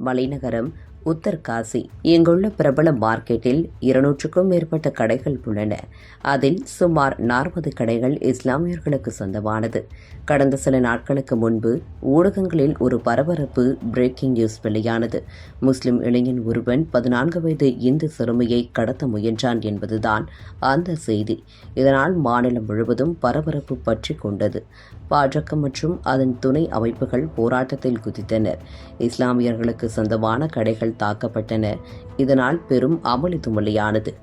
மலைநகரம் உத்தர்காசி. இங்குள்ள பிரபல மார்க்கெட்டில் இருநூற்றுக்கும் மேற்பட்ட கடைகள் உள்ளன. அதில் சுமார் நாற்பது கடைகள் இஸ்லாமியர்களுக்கு சொந்தமானது. கடந்த சில நாட்களுக்கு முன்பு ஊடகங்களில் ஒரு பரபரப்பு பிரேக்கிங் நியூஸ் வெளியானது. முஸ்லிம் இளைஞன் ஒருவன் பதினான்கு வயது இந்து சிறுமியை கடத்த முயன்றான் என்பதுதான் அந்த செய்தி. இதனால் மாநிலம் முழுவதும் பரபரப்பு பற்றி கொண்டது. பாஜக மற்றும் அதன் துணை அமைப்புகள் போராட்டத்தில் குதித்தனர். இஸ்லாமியர்களுக்கு சொந்தமான கடைகள் தாக்கப்பட்டன. இதனால் பெரும் அமளி துமளியானது.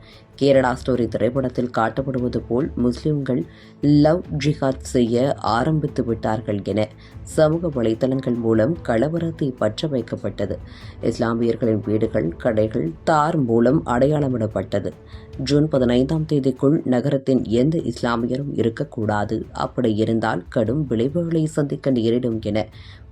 கேரளா ஸ்டோரி திரைப்படத்தில் காட்டப்படுவது போல் முஸ்லிம்கள் லவ் ஜிஹாத் செய்ய ஆரம்பித்து விட்டார்கள் என சமூக வலைதளங்கள் மூலம் கலவரத்தை பற்ற வைக்கப்பட்டது இஸ்லாமியர்களின் வீடுகள் கடைகள் தார் மூலம் அடையாளமிடப்பட்டது. ஜூன் பதினைந்தாம் தேதிக்குள் நகரத்தின் எந்த இஸ்லாமியரும் இருக்கக்கூடாது. அப்படி இருந்தால் கடும் விளைவுகளை சந்திக்க நேரிடும் என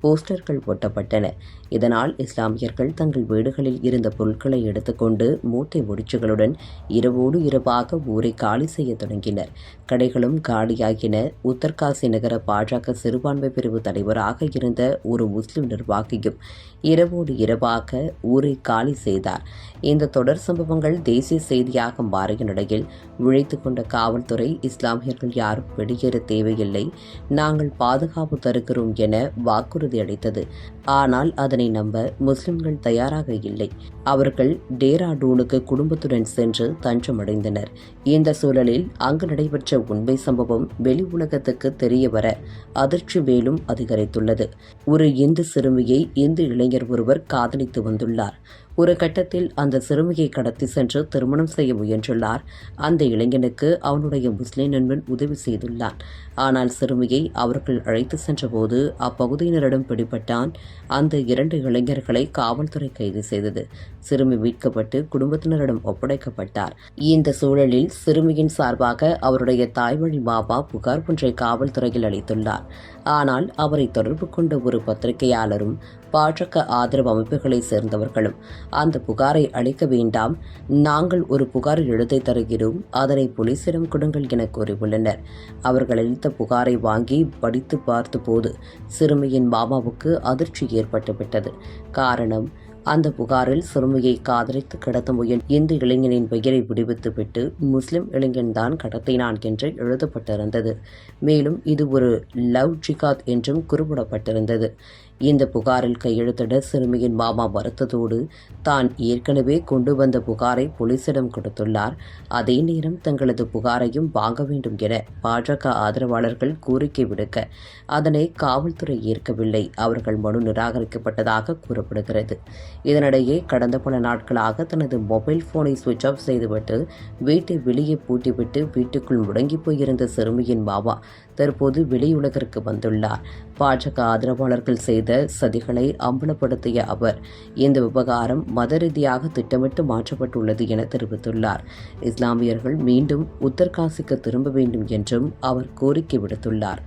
போஸ்டர்கள் ஒட்டப்பட்டன. இதனால் இஸ்லாமியர்கள் தங்கள் வீடுகளில் இருந்த பொருட்களை எடுத்துக்கொண்டு மூட்டை முடிச்சுகளுடன் இரவோடு இரவாக ஊரை காலி செய்ய தொடங்கினர். கடைகளும் காலியாகின. உத்தர்காசி நகர பாஜக சிறுபான்மை பிரிவு தலைவராக இருந்த ஒரு முஸ்லிம் நிர்வாகியும் இரவோடு இரவாக ஊரை காலி செய்தார். இந்த தொடர் சம்பவங்கள் தேசிய செய்தியாக மாறிய நிலையில் விழித்துக் கொண்ட காவல்துறை இஸ்லாமியர்கள் யாரும் வெளியேற தேவையில்லை. நாங்கள் பாதுகாப்பு தருகிறோம் என வாக்குறுதி உறுதியளித்தது ஆனால் அதனை நம்ப முஸ்லிம்கள் தயாராக இல்லை. அவர்கள் டேராடூனுக்கு குடும்பத்துடன் சென்று தஞ்சமடைந்தனர். இந்த சூழலில் அங்கு நடைபெற்ற உண்மை சம்பவம் வெளி உலகத்துக்கு தெரியவர அதிர்ச்சி மேலும் அதிகரித்துள்ளது. ஒரு இந்து சிறுமியை இந்து இளைஞர் ஒருவர் காதலித்து வந்துள்ளார். ஒரு கட்டத்தில் அந்த சிறுமியை கடத்தி சென்று திருமணம் செய்ய முயன்றுள்ளார். அந்த இளைஞனுக்கு அவனுடைய முஸ்லிம் நண்பன் உதவி செய்துள்ளான். ஆனால் சிறுமியை அவர்கள் அழைத்து சென்றபோது அப்பகுதியினரிடம் பிடிபட்டான். அந்த இரண்டு இளைஞர்களை காவல்துறை கைது செய்தது. சிறுமி மீட்கப்பட்டு குடும்பத்தினரிடம் ஒப்படைக்கப்பட்டார். இந்த சூழலில் சிறுமியின் சார்பாக அவருடைய தாய்வழி மாமா புகார் ஒன்றை காவல்துறையில் அளித்துள்ளார். ஆனால் அவரை தொடர்பு கொண்ட ஒரு பத்திரிகையாளரும் பாஜக ஆதரவு அமைப்புகளை சேர்ந்தவர்களும் அந்த புகாரை அளிக்க வேண்டாம். நாங்கள் ஒரு புகார் எழுதி தருகிறோம். அதனை போலீசிடம் கொடுங்கள் என கூறியுள்ளனர். அவர்கள் அளித்த புகாரை வாங்கி படித்து பார்த்தபோது சிறுமியின் மாமாவுக்கு அதிர்ச்சி ஏற்பட்டுவிட்டது. காரணம் அந்த புகாரில் சிறுமியை காதலித்து கடத்த முயல் இந்து இளைஞனின் பெயரை விடுவித்துவிட்டு முஸ்லிம் இளைஞன்தான் கடத்தினான் என்று எழுதப்பட்டிருந்தது. மேலும் இது ஒரு லவ் ஜிகாத் என்றும் குறிப்பிடப்பட்டிருந்தது. இந்த புகாரில் கையெழுத்திட சிறுமியின் மாமா மறுத்ததோடு தான் ஏற்கனவே கொண்டு வந்த புகாரை போலீசிடம் கொடுத்துள்ளார். அதே நேரம் தங்களது புகாரையும் வாங்க வேண்டும் என பாஜக ஆதரவாளர்கள் கோரிக்கை விடுக்க அதனை காவல்துறை ஏற்கவில்லை. அவர்கள் மனு நிராகரிக்கப்பட்டதாக கூறப்படுகிறது. இதனிடையே கடந்த பல நாட்களாக தனது மொபைல் போனை சுவிட்ச் ஆஃப் செய்துவிட்டு வீட்டை வெளியே பூட்டிவிட்டு வீட்டுக்குள் முடங்கி போயிருந்த சிறுமியின் மாமா தற்போது வெளியுலகிற்கு வந்துள்ளார். பாஜக ஆதரவாளர்கள் செய்த சதிகளை அம்பலப்படுத்திய அவர் இந்த விவகாரம் மத ரீதியாக திட்டமிட்டு மாற்றப்பட்டுள்ளது என தெரிவித்துள்ளார். இஸ்லாமியர்கள் மீண்டும் உத்தர்காசிக்கு திரும்ப வேண்டும் என்றும் அவர் கோரிக்கை விடுத்துள்ளார்.